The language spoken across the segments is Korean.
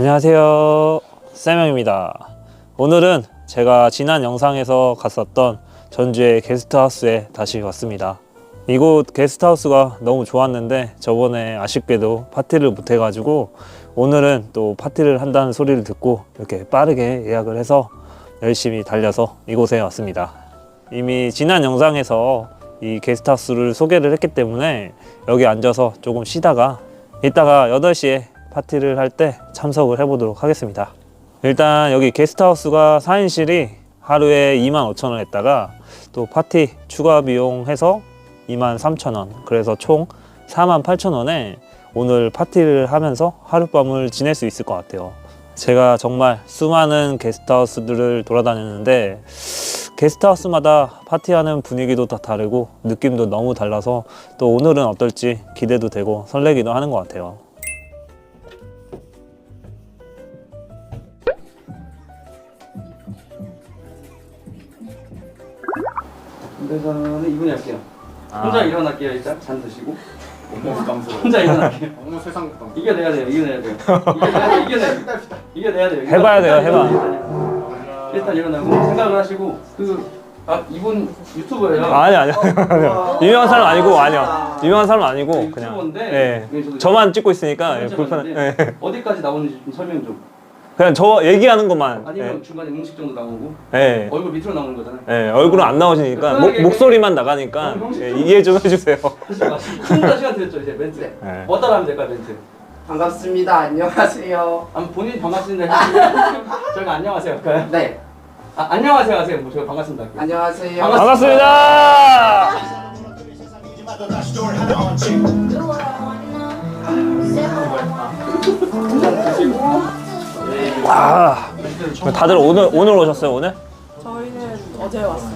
안녕하세요. 쌤형입니다. 오늘은 제가 지난 영상에서 갔었던 전주의 게스트하우스에 다시 왔습니다. 이곳 게스트하우스가 너무 좋았는데 저번에 아쉽게도 파티를 못 해가지고 오늘은 또 파티를 한다는 소리를 듣고 이렇게 빠르게 예약을 해서 열심히 달려서 이곳에 왔습니다. 이미 지난 영상에서 이 게스트하우스를 소개를 했기 때문에 여기 앉아서 조금 쉬다가 이따가 8시에 파티를 할 때 참석을 해보도록 하겠습니다. 일단 여기 게스트하우스가 4인실이 하루에 2만 5천 원 했다가 또 파티 추가 비용 해서 2만 3천 원 그래서 총 4만 8천 원에 오늘 파티를 하면서 하룻밤을 지낼 수 있을 것 같아요. 제가 정말 수많은 게스트하우스들을 돌아다녔는데 게스트하우스마다 파티하는 분위기도 다 다르고 느낌도 너무 달라서 또 오늘은 어떨지 기대도 되고 설레기도 하는 것 같아요. 그래서는 이분이 할게요. 혼자 일어날게요 일단 잔 드시고 너무 부담스러워. 혼자 일어날게요. 너무 세상 부담. 이겨내야 돼요. 이겨내야 돼요. 이겨내야 돼요. 이겨내야 이겨내야 돼요. 해봐야 돼요, 해봐. 일단, 일단 일어나고 생각을 하시고 그 아, 이분 유튜버예요. 아니 아니 아니요. 유명한 사람 아니고 아니요. 유명한 사람 아니고 그냥. 유튜버인데 예. 네, 저도 저만 찍고 있으니까 예, 번째 불편. 봤는데 예. 어디까지 나오는지 좀 설명 좀. 그냥 저 얘기하는 것만. 아니면 중간에 음식 정도 나오고 예. 예. 얼굴 밑으로 나오는 거잖아요. 예, 얼굴은 안 나오시니까 목, 목소리만 나가니까 예, 이해 좀 해주세요. 하지 마시고 충분한 시간 드렸죠 이제 멘트. 네. 뭐 따라 하면 될까요 멘트? 반갑습니다. 안녕하세요. 아, 본인 반갑습니다. 저희가 안녕하세요 할까요? 네, 아, 안녕하세요 하세요. 뭐 저희가 반갑습니다 할게요. 안녕하세요. 반갑습니다. 아, 다들 오늘 오늘 오셨어요 오늘? 저희는 어제 왔어요.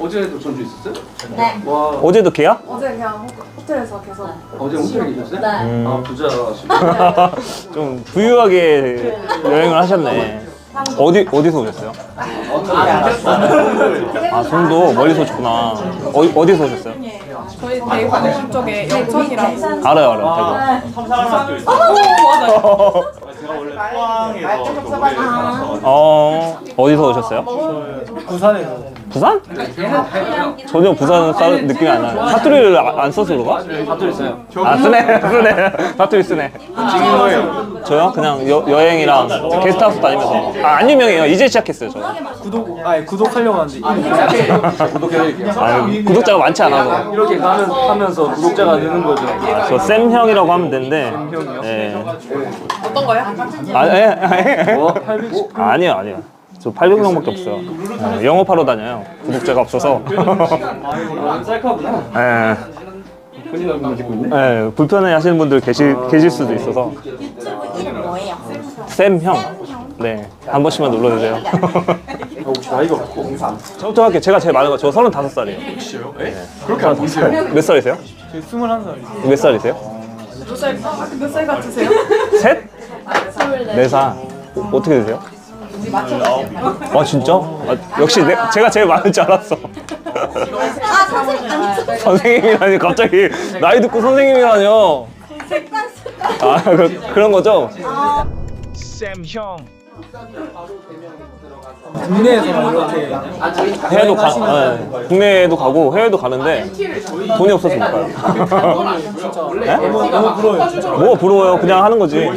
어제도 전주 있었어요? 네. 와 어제도 계약? 어제 그냥 호- 호텔에서 계속 어제 호텔에 계셨어요? 네. 음, 아 부자 좀 부유하게 여행을 하셨네. 어디 어디서 오셨어요? 아 송도 멀리서 오셨구나. 어디 어디서 오셨어요? 저희 대구 쪽에 영천이랑 알아요 알아요. 대구. 맞아요. 제가 원래 포항에서 노래를 나서 어 어디서 오셨어요? 부산에서 부산? 전혀 부산 쌀 느낌이 안 나요. 사투리를 아- 안 써서 그런가? 사투리 있어요 아 쓰네 쓰네 사투리 쓰네. 거예요. 저요? 그냥 여, 여행이랑 게스트하우스 다니면서 아, 안 유명해요. 이제 시작했어요 저. 구독 아니 구독하려고 하는데 구독해드릴게요 아, 구독자가 많지 않아서. 이렇게 가면 하면서 구독자가 느는 거죠 저쌤 형이라고 하면 되는데. 예. 어떤 거요? 아, 예, 예. 뭐? 아니요 아니요. 저 800명밖에 없어요. 예, 영업하러 다녀요. 구독자가 없어서. 아 셀카구나 예. 있네 예, 불편해 하시는 분들 계시, 계실 수도 있어서. 유튜브 이름 뭐예요? 쌤 형. 네. 한 번씩만 눌러주세요. 혹시 나이가 없고 저부터 할게요. 제가 제일 많은 거. 저 35살이에요. 그렇게 안 보이세요? 몇 살이세요? 저 21살이에요. 몇 살이세요? 몇살 몇살 같으세요? 셋? 네 살. 어떻게 되세요? 아 진짜? 아, 역시 내, 제가 제일 많을 줄 알았어. 아 선생님 아니 선생님이라니 갑자기 나이 듣고 선생님이라뇨. 아 그, 그런 거죠? 국내에서 이렇게 해외도 가, 네, 국내에도 가고 해외도 가는데 돈이 없어서 못 가요. 네? 너무 너무 부러워요. 뭐 부러워요? 그냥 하는 거지.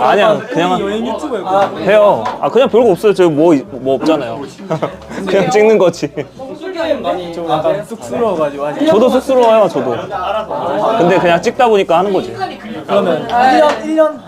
아니야, 그냥 여행 유튜버였고 해요. 아 그냥 별거 없어요. 저 뭐 뭐 없잖아요. 그냥 찍는 거지. 좀 약간 쑥스러워가지고 아직 저도 쑥스러워요. 저도. 근데 그냥 찍다 보니까 하는 거지. 그러면 1년 1년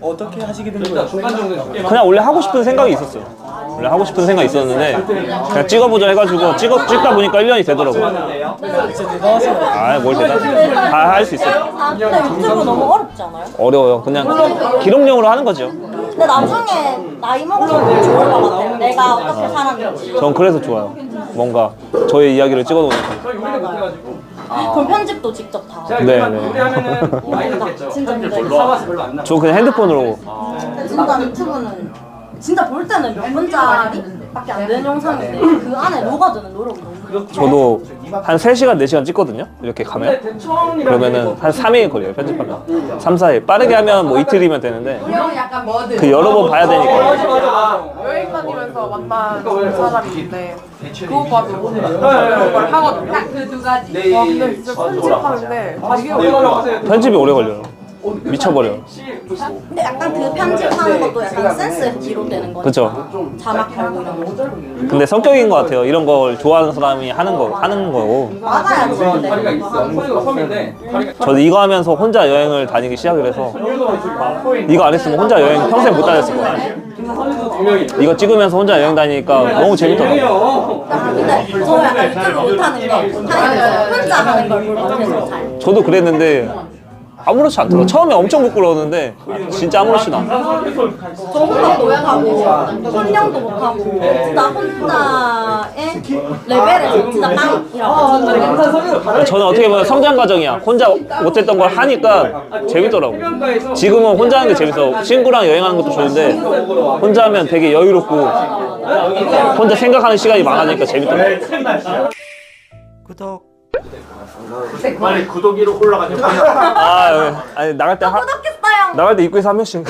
어떻게 하시게 된 거예요? 중간 줄게 그냥 원래 하고 싶은 생각이 있었어요. 원래 하고 싶은 생각이 있었는데 그냥 찍어보자 해가지고 찍어 찍다 보니까 1년이 되더라고요. 진짜 대단하시네요. 아, 뭘 대단? 다할 수 있어요. 아 근데 유튜브 너무 어렵지 않아요? 어려워요. 그냥 기록용으로 하는 거죠. 근데 나중에 나이 먹으면 좋을 것 같아요 내가 어떻게 살았는지 전 그래서 좋아요. 뭔가 저의 이야기를 찍어놓으니까. 저희 요리를 못해가지고 그 편집도 직접 다 제가 네, 네. 요리하면은 많이 넣겠죠 진짜 힘들다. 사와서 별로 안 나. 저 그냥 핸드폰으로 진짜 유튜브는 진짜 볼 때는 몇 분짜리? 밖에 안 되는 영상인데 그 안에 녹아드는 노력이 너무 저도 한 3시간, 4시간 찍거든요. 이렇게 가면. 그러면은 한 3일 걸려요, 편집하면. 3, 4일. 빠르게 하면 뭐 이틀이면 되는데 그 여러 번 봐야 되니까. 여행 다니면서 만난 사람이 있는데 그거 봐도 그걸 하거든요. 네. 와 근데 진짜 편집하는데 되게 어려워. 편집이 오래 걸려요. 미쳐버려요. 근데 약간 그 편집하는 것도 약간 센스에서 비롯되는 거니까 그쵸. 자막 달고 이런 거 근데 성격인 것 같아요. 이런 걸 좋아하는 사람이 하는 거, 하는 거고. 막아야지 다리가 있어. 소리가 섬인데 다리가 저도 이거 하면서 혼자 여행을 다니기 시작을 해서 이거 안 했으면 혼자 여행 평생 못 다녔을 거예요. 두 명이. 이거 찍으면서 혼자 여행 다니니까 너무 재밌더라고요. 아, 근데 저 약간 유튜브 못하는 게 혼자 하는 걸 못해서 잘 저도 그랬는데 아무렇지 않더라고요. 처음에 엄청 부끄러웠는데 진짜 아무렇지도 않아. 저 혼자 못하고 혼영도 못하고 진짜 혼자의 레벨에서 진짜 빵이라고 저는 어떻게 보면 성장 과정이야. 혼자 못했던 걸 하니까 재밌더라고. 지금은 혼자 하는 게 재밌어. 친구랑 여행하는 것도 좋은데 혼자 하면 되게 여유롭고 혼자 생각하는 시간이 많아지니까 재밌더라고. 구독. 빨리 구독이로 올라가죠. 아, 아니 나갈 때 하, 구독했어요. 나갈 때 입구에서 한 명씩.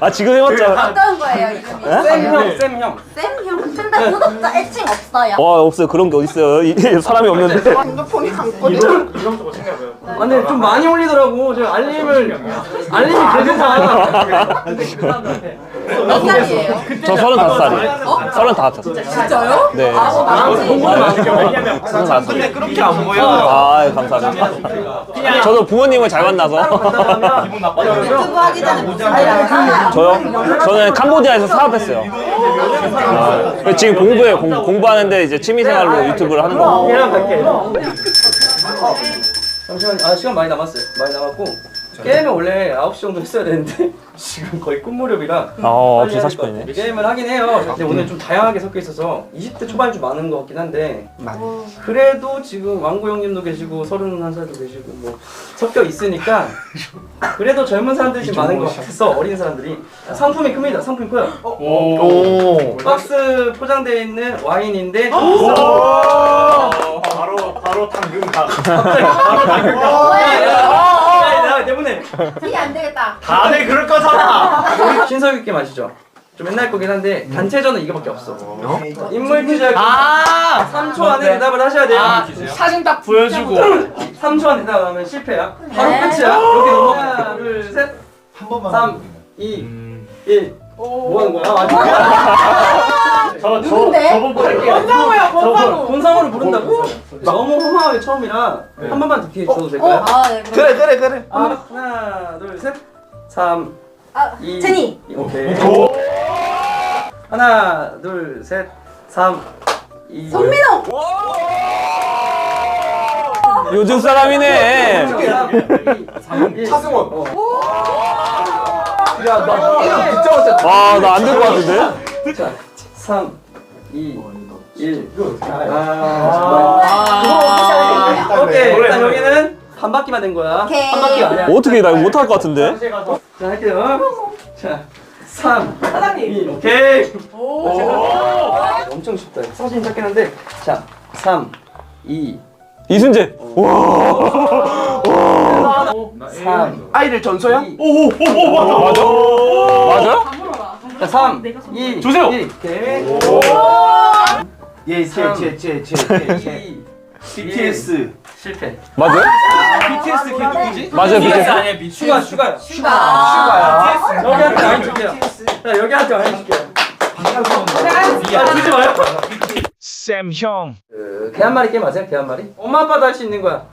아 지금 해봤자. 어떤 거예요 이름이? 쌤형 쌤형. 쌤 형. 근데 구독자 애칭 없어요. 와 없어요. 그런 게 어딨어요? 이- 사람이 없는데. 핸드폰이 감거든요 이런 거 챙겨줘요. 아, 근데 좀 많이 올리더라고. 제가 알림을 알림이 계속 몇 살이에요? 저 서른다섯 살이에요. 서른다섯 진짜요? 네. 왜냐면 서른다섯 살. 근데 그렇게 안 보여. 아 감사합니다. 저도 부모님을 잘 만나서. 기분 나빠요. 유튜브 하기 전에 일 하나? 저요? 저는 캄보디아에서 사업했어요. 아, 지금 공부해요. 공, 공부하는데 이제 취미생활로 유튜브를 하는 거고. 그냥 갈게. 잠시만요. 아 시간 많이 남았어요. 많이 남았고 게임은 원래 9시 정도 했어야 되는데 지금 거의 끝무렵이라 어 빨리 9시 하니까 40분이네. 게임을 하긴 해요. 근데 오늘 좀 다양하게 섞여 있어서 20대 초반이 좀 많은 것 같긴 한데 그래도 지금 왕구 형님도 계시고 31살도 계시고 뭐 섞여 있으니까 그래도 젊은 사람들이 좀 많은 것 같아서 어린 사람들이 상품이 큽니다. 상품이 커요. 오. 박스 포장되어 있는 와인인데 바로 바로 당근가. 야, 때문 에 티안 되겠다 다들 그럴 거잖아. 신석 있게 마시죠. 좀 옛날 거긴 한데 단체전은 이거밖에 없어. 인물 투자 아 3초 안에 대답을 하셔야 돼요. 사진 딱 보여주고 3초 안에 대답하면 실패야. 바로 네. 끝이야. 이렇게 넘어. 하나, 둘, 셋. 한 번만. 3, 2, 1. 뭐 하는 거야? 아, 저, 누군데? 저, 볼게요. 권상우야 권상우 본상으로 부른다고? 너무 허무하게 처음이라 한 번만 더 기회 줘도 될까요? 아 네 그래 그래 그래. 하나, 둘, 셋. 3, 아, 2, 제니 오케이. 하나, 둘, 셋, 3, 2, 손민호 요즘 사람이네 차승원. 야, 나 이름 진짜 어째 와나 안 될 것 같은데 자, 3, 2, 1. 아. 아, 오케이. 일단 여기는 한 바퀴만 된 거야. 오케이. 한 바퀴 아니야. 어떻게 나 이거 못할 것 같은데 자, 할게요. 자, 3, 사장님. 2, 오케이. 엄청 쉽다. 사진 작긴 한데. 자, 3, 2, 이순재 와 3, 아이들 전소야? 2, 맞아? 맞아요? 자, 3, 2, 주세요. 1. 오케이. 예, 삼, 제제 제 제제 2, BTS. 실패. 맞아요? BTS 걔 누구지? 맞아요 BTS 슈가, 슈가요. 슈가 슈가야. 여기한테 많이 줄게요. 자, 여기한테 많이 줄게요. 아, 주지 마요. 쌤 형. 그, 개한 마리 게임 아세요? 개 한 마리? 엄마 아빠도 할 수 있는 거야.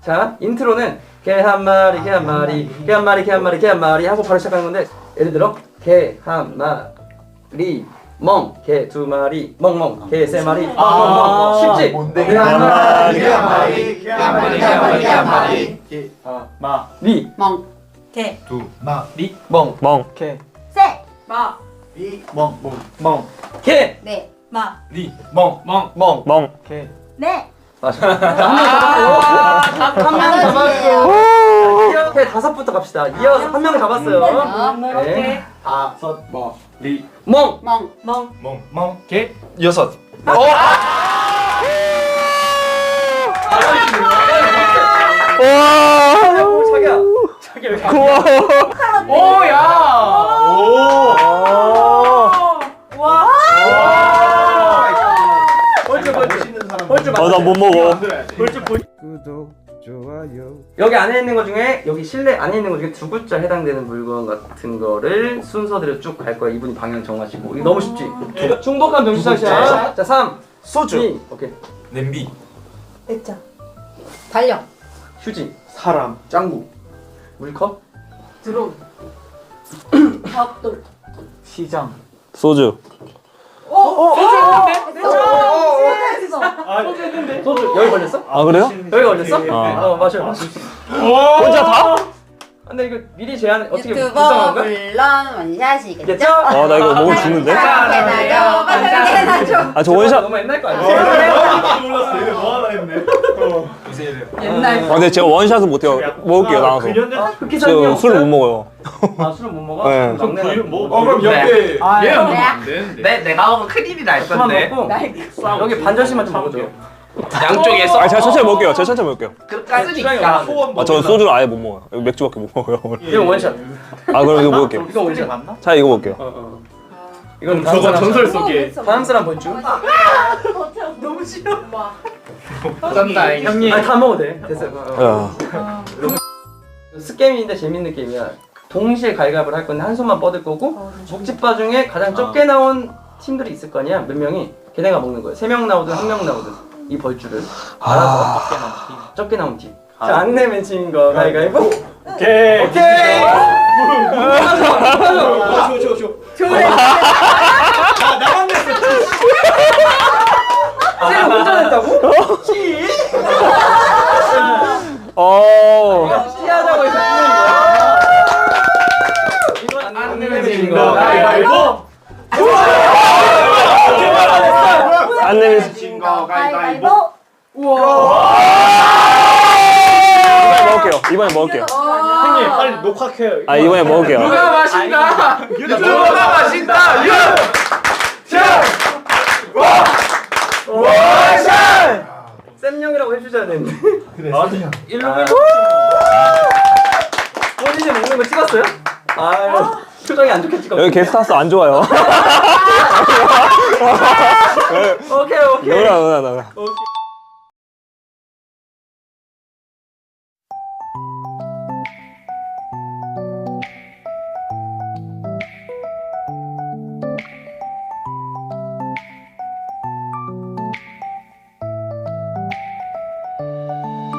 자, 인트로는 개 한 마리, 개 한 마리, 개 한 마리, 개 한 마리, 개 한 마리 하고 바로 시작하는 건데 예를 들어 개 한 마리, 멍, 개 두 마리, 멍멍, 개 세 마리, 멍멍. 쉽지? 개한 마리, 개 한 마리, 개 한 마리, 개 한 마리, 개 한 마리. 마. 리, 개 멍, 멍 개, 세마 멍, 멍, 멍. 개. 네 마 리. 멍. 멍. 멍. 멍 개. 네 맞아. 한명 잡았고. 한명 잡았고. 개 다섯부터 갑시다. 이어서 한 명 잡았어요. 네. 다섯 머리 멍. 멍. 멍. 멍. 개. 여섯. 와 오, 자기야. 자기야. 여기 고마워 오야. 와 벌써 벌써. 벌써 어, 나못 먹어. 여기 안에 있는 것 중에 여기 실내 안에 있는 것 중에 두 글자 해당되는 물건 같은 거를 순서대로 쭉 갈 거야. 이분이 방향 정하시고. 이거 너무 쉽지? 중독한 병시작이야. 자, 3, 소주. 2, 오케이. 냄비. 액자. 달력. 휴지, 사람 짱구 물컵, 드론. 벽돌. 시장 소주 소주 여기 걸렸어? 아 그래요? 여기 걸렸어? 어. 어, 마셔. 혼자 다? 근데 이거 미리 제한 어떻게 유튜버 불쌍한가? 물론 원샷이겠죠? 겠죠? 아나 이거 먹으면 죽는데? 해나죠. 해나죠. 아저 원샷 너무 옛날 거 아니야? 몰랐어. 이거 뭐 하나 했네. 옛날. 아 근데 제가 원샷은 못해요 먹을게요 나가서 흑기 제가 술을 못 먹어요 아, 술을 못 먹어? 네. 그럼 막내가 뭐? 어 그럼 옆에 아, 얘 네. 안 되는데. 내 내가 먹으면 큰일이 날 그만 건데. 먹고 여기 반절씩만 좀 먹어줘 양쪽에서 아 제가 천천히 먹을게요 제가 천천히 먹을게요 끝까지니까. 아저 소주를 아예 못 먹어요 맥주밖에 못 먹어요 이거 원샷 아 그럼 이거 먹을게요 이거 원샷 맞나? 자 이거 먹을게요 어, 어. 이건 다음 저거 사람 전설 속에. 다음 사람 본주 너무 싫어. 와. 쩐다. 형님. 아니 다 먹어도 돼 됐어 어. 야. 스게임인데 재밌는 게임이야 동시에 갈갑을 할 건데 한 손만 뻗을 거고 묵집바 중에 가장 적게 나온 팀들이 있을 거 아니야 몇 명이 걔네가 먹는 거야 세 명 나오든 한 명 나오든 이 벌주를 알아서 적게 나온 팀. 자, 안 내면 진거 가위가위보. 오케이. 오케이. 쟤 운전했다고? 어 피하자고 해서 피는 거야. 이건 안 내면 진 거. 가위바위보. 안 내면 진거 가위바위보. 이번에 먹을게요 이번에 먹을게요 형님 빨리 녹화 켜요. 아 이번에 먹을게요 누가 마신다. 유튜버가 마신다. 유. 쌤 형이라고 해주셔야 되는데. 맞아요. 일로 일로. 본인이 먹는 거 찍었어요? 아유 표정이 안 좋게 찍었어. 여기 게스트하우스 안 좋아요 오케이 오케이. 너나 너나 너나 오케이.